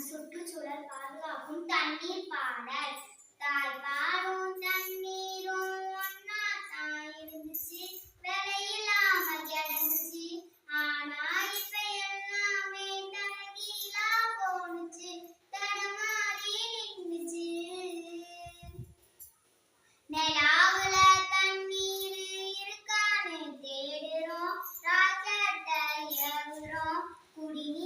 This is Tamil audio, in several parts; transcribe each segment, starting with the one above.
சுற்றுச்சூழல் பாதுகாக்கும் தண்ணீர் பாடல். தாய் பாரும் தண்ணீரும் ஒன்னா தான் இருந்துச்சு விலையில்லாம கிடந்துச்சு. ஆனா இப்ப எல்லாமே தண்ணீரா போனுச்சு தடமாறி நின்றுச்சு நிலாவுல தண்ணீர் இருக்கான்னு தேடுறோம். ராக்கெட்டை ஏவுறோம். குடிநீர்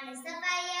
Mann ist dabei.